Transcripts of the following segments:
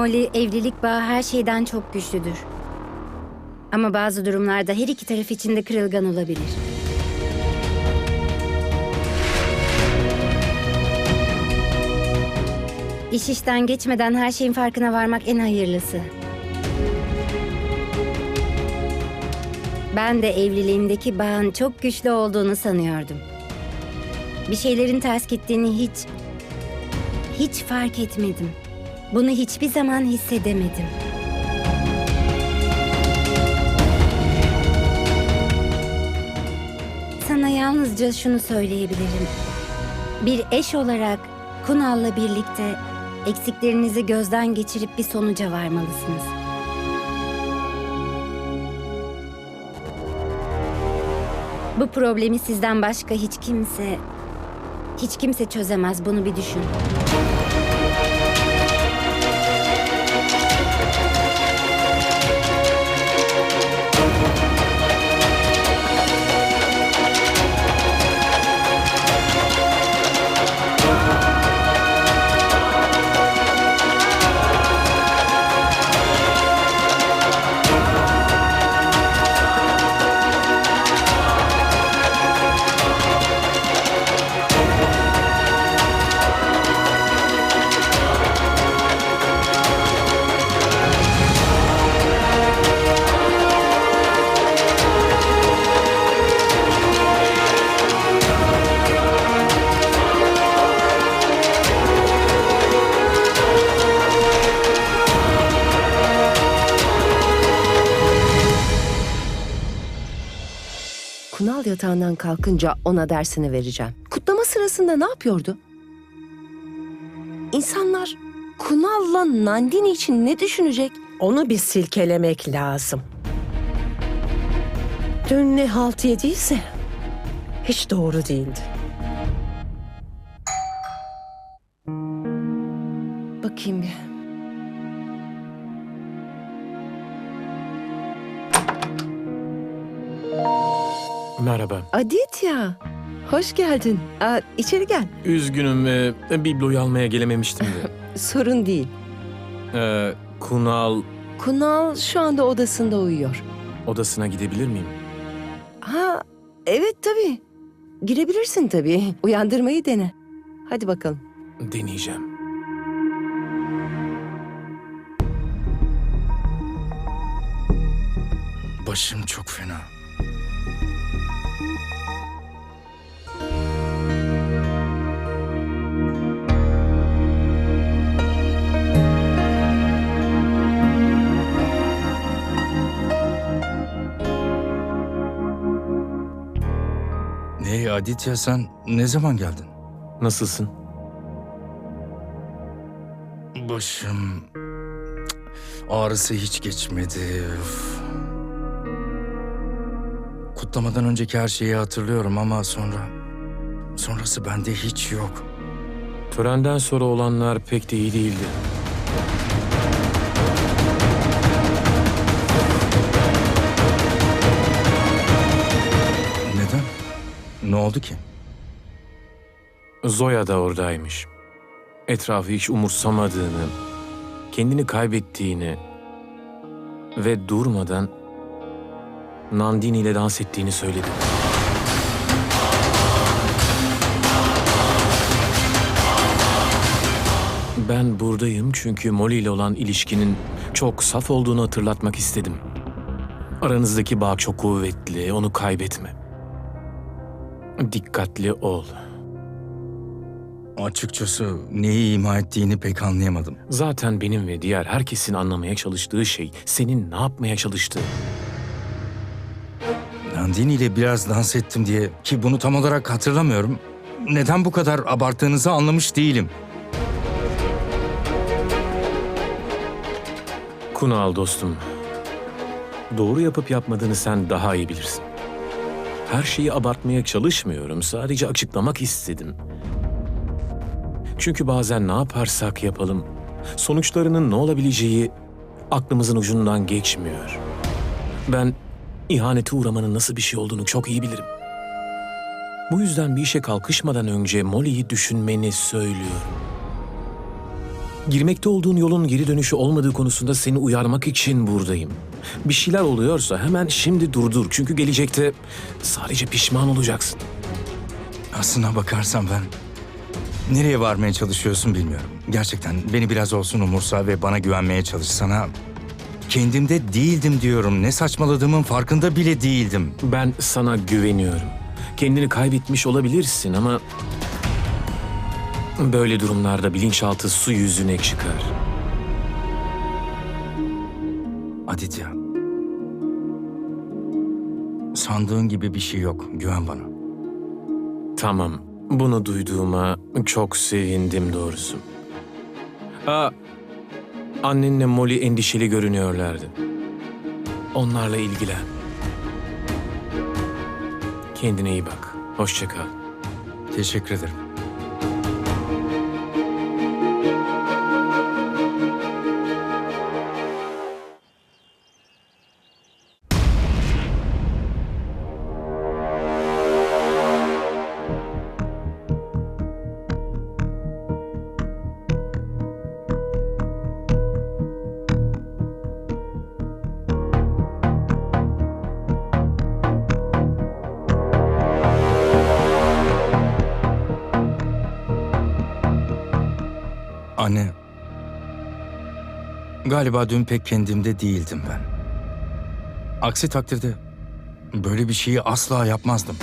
Molly evlilik bağı her şeyden çok güçlüdür. Ama bazı durumlarda her iki taraf için de kırılgan olabilir. İş işten geçmeden her şeyin farkına varmak en hayırlısı. Ben de evliliğimdeki bağın çok güçlü olduğunu sanıyordum. Bir şeylerin ters gittiğini hiç hiç fark etmedim. Bunu hiçbir zaman hissedemedim. Sana yalnızca şunu söyleyebilirim. Bir eş olarak Kunal'la birlikte eksiklerinizi gözden geçirip bir sonuca varmalısınız. Bu problemi sizden başka hiç kimse hiç kimse çözemez bunu bir düşün. Kunal yatağından kalkınca ona dersini vereceğim. Kutlama sırasında ne yapıyordu? İnsanlar Kunal'la Nandini için ne düşünecek? Onu bir silkelemek lazım. Dün ne halt yediyse hiç doğru değildi. Bakayım bir. Merhaba. Aditya, hoş geldin. Aa, içeri gel. Üzgünüm, e, bibloyu almaya gelememiştim de. Sorun değil. E, Kunal Kunal şu anda odasında uyuyor. odasına gidebilir miyim? Ha, evet tabii. Girebilirsin tabii. Uyandırmayı dene. Hadi bakalım. Deneyeceğim. Başım çok fena. Ne Aditya sen ne zaman geldin? Nasılsın? Başım ağrısı hiç geçmedi. Üf. Kutlamadan önceki her şeyi hatırlıyorum ama sonra sonrası bende hiç yok. Törenden sonra olanlar pek de iyi değildi. Oldu ki? Zoya da oradaymış. Etrafı hiç umursamadığını, kendini kaybettiğini ve durmadan Nandini ile dans ettiğini söyledi. Ben buradayım çünkü Molly ile olan ilişkinin çok saf olduğunu hatırlatmak istedim. Aranızdaki bağ çok kuvvetli, onu kaybetme. Dikkatli ol. Açıkçası neyi ima ettiğini pek anlayamadım. Zaten benim ve diğer herkesin anlamaya çalıştığı şey senin ne yapmaya çalıştığı. Nandini ile biraz dans ettim diye ki bunu tam olarak hatırlamıyorum. Neden bu kadar abarttığınızı anlamış değilim. Kunal dostum. Doğru yapıp yapmadığını sen daha iyi bilirsin. Her şeyi abartmaya çalışmıyorum. Sadece açıklamak istedim. Çünkü bazen ne yaparsak yapalım, sonuçlarının ne olabileceği aklımızın ucundan geçmiyor. Ben ihanete uğramanın nasıl bir şey olduğunu çok iyi bilirim. Bu yüzden bir işe kalkışmadan önce Molly'yi düşünmeni söylüyorum. Girmekte olduğun yolun geri dönüşü olmadığı konusunda seni uyarmak için buradayım. Bir şeyler oluyorsa hemen şimdi durdur. Çünkü gelecekte sadece pişman olacaksın. Aslına bakarsan ben nereye varmaya çalışıyorsun bilmiyorum. Gerçekten beni biraz olsun umursa ve bana güvenmeye çalış. Sana kendimde değildim diyorum. Ne saçmaladığımın farkında bile değildim. Ben sana güveniyorum. Kendini kaybetmiş olabilirsin ama... Böyle durumlarda bilinçaltı su yüzüne çıkar. Aditya. Sandığın gibi bir şey yok. Güven bana. Tamam, bunu duyduğuma çok sevindim doğrusu. Aa, annenle Molly endişeli görünüyorlardı. Onlarla ilgilen. Kendine iyi bak. Hoşça kal. Teşekkür ederim. Galiba dün pek kendimde değildim ben. Aksi takdirde böyle bir şeyi asla yapmazdım.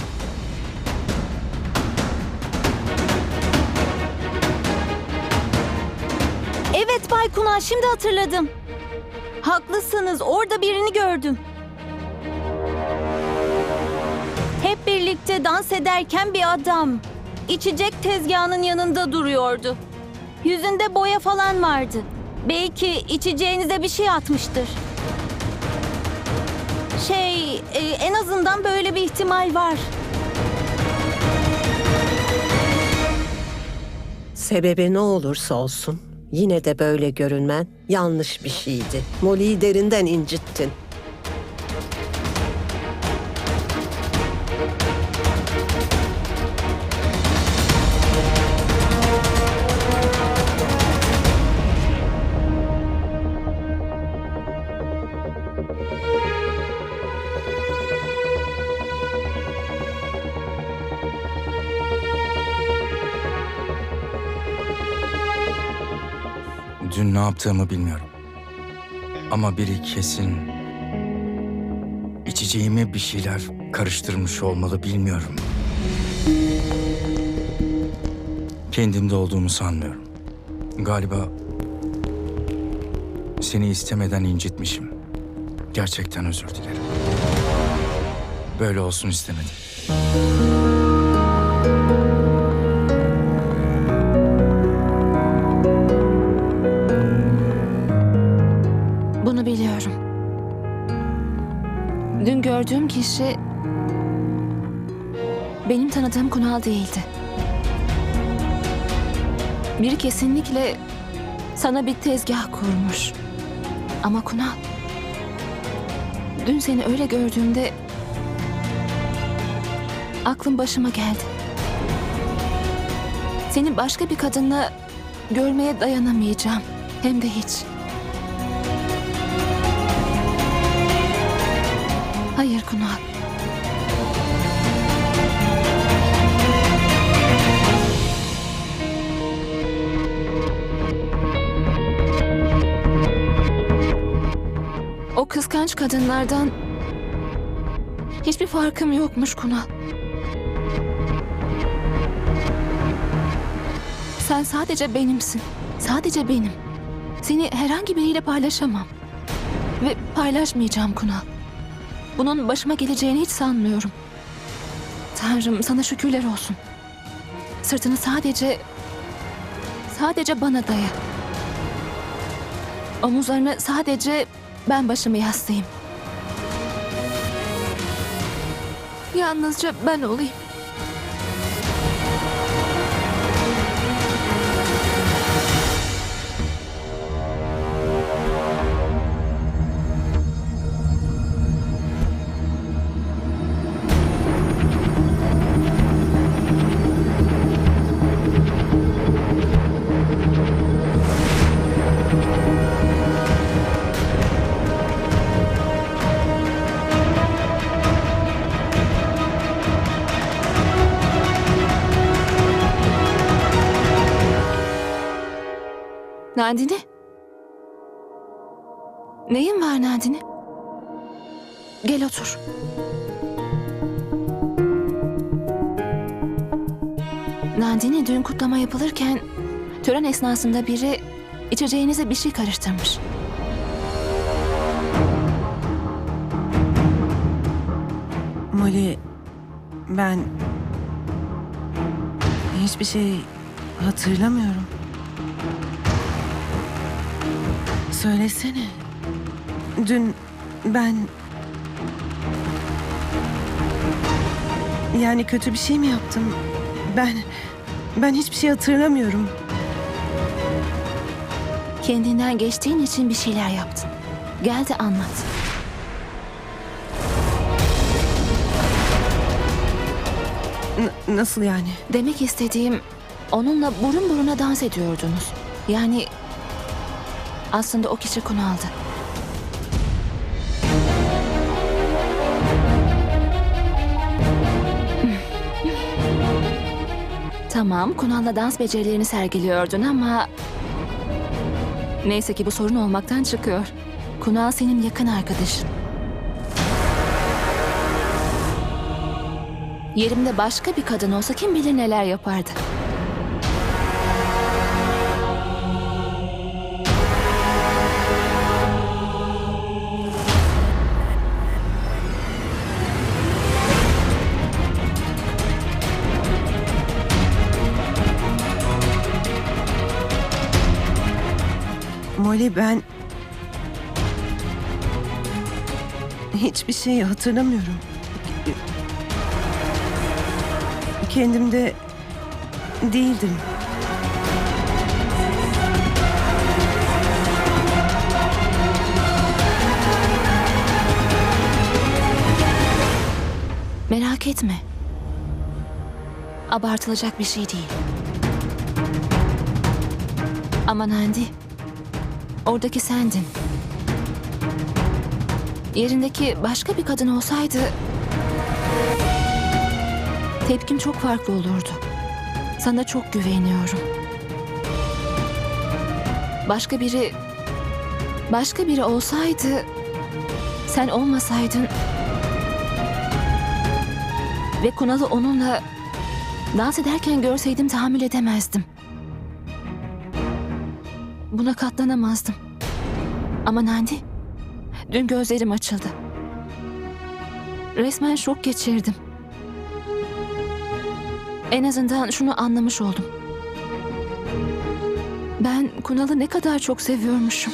Evet Bay Kunal şimdi hatırladım. Haklısınız orada birini gördüm. Hep birlikte dans ederken bir adam. içecek tezgahının yanında duruyordu. Yüzünde boya falan vardı. Belki içeceğinize bir şey atmıştır. Şey, e, en azından böyle bir ihtimal var. Sebebi ne olursa olsun yine de böyle görünmen yanlış bir şeydi. Molly'yi derinden incittin. Yaptığımı bilmiyorum. Ama biri kesin içeceğime bir şeyler karıştırmış olmalı bilmiyorum. Kendimde olduğumu sanmıyorum. Galiba seni istemeden incitmişim. Gerçekten özür dilerim. Böyle olsun istemedim. Kişi benim tanıdığım Kunal değildi. Biri kesinlikle sana bir tezgah kurmuş. Ama Kunal, dün seni öyle gördüğümde aklım başıma geldi. Seni başka bir kadınla görmeye dayanamayacağım. Hem de hiç. Hayır Kunal. O kıskanç kadınlardan hiçbir farkım yokmuş Kunal. Sen sadece benimsin. Sadece benim. Seni herhangi biriyle paylaşamam. Ve paylaşmayacağım Kunal. Bunun başıma geleceğini hiç sanmıyorum. Tanrım sana şükürler olsun. Sırtını sadece... Sadece bana daya. Omuzlarını sadece ben başımı yaslayayım. Yalnızca ben olayım. Nandini? Neyin var Nandini? Gel otur. Nandini dün kutlama yapılırken tören esnasında biri içeceğinize bir şey karıştırmış. Molly, ben hiçbir şey hatırlamıyorum. Söylesene. Dün ben yani kötü bir şey mi yaptım? Ben ben hiçbir şey hatırlamıyorum. Kendinden geçtiğin için bir şeyler yaptın. Gel de anlat. N- nasıl yani? Demek istediğim onunla burun buruna dans ediyordunuz. Yani aslında o kişi Kunal'dı. Tamam, Kunal'la dans becerilerini sergiliyordun ama... Neyse ki bu sorun olmaktan çıkıyor. Kunal senin yakın arkadaşın. Yerimde başka bir kadın olsa kim bilir neler yapardı. Molly ben hiçbir şey hatırlamıyorum. Kendimde değildim. Merak etme. Abartılacak bir şey değil. Ama Nandi, oradaki sendin. Yerindeki başka bir kadın olsaydı... Tepkim çok farklı olurdu. Sana çok güveniyorum. Başka biri... Başka biri olsaydı... Sen olmasaydın... Ve Kunal'ı onunla dans ederken görseydim tahammül edemezdim. Buna katlanamazdım. Ama Nandi, dün gözlerim açıldı. Resmen şok geçirdim. En azından şunu anlamış oldum. Ben Kunal'ı ne kadar çok seviyormuşum.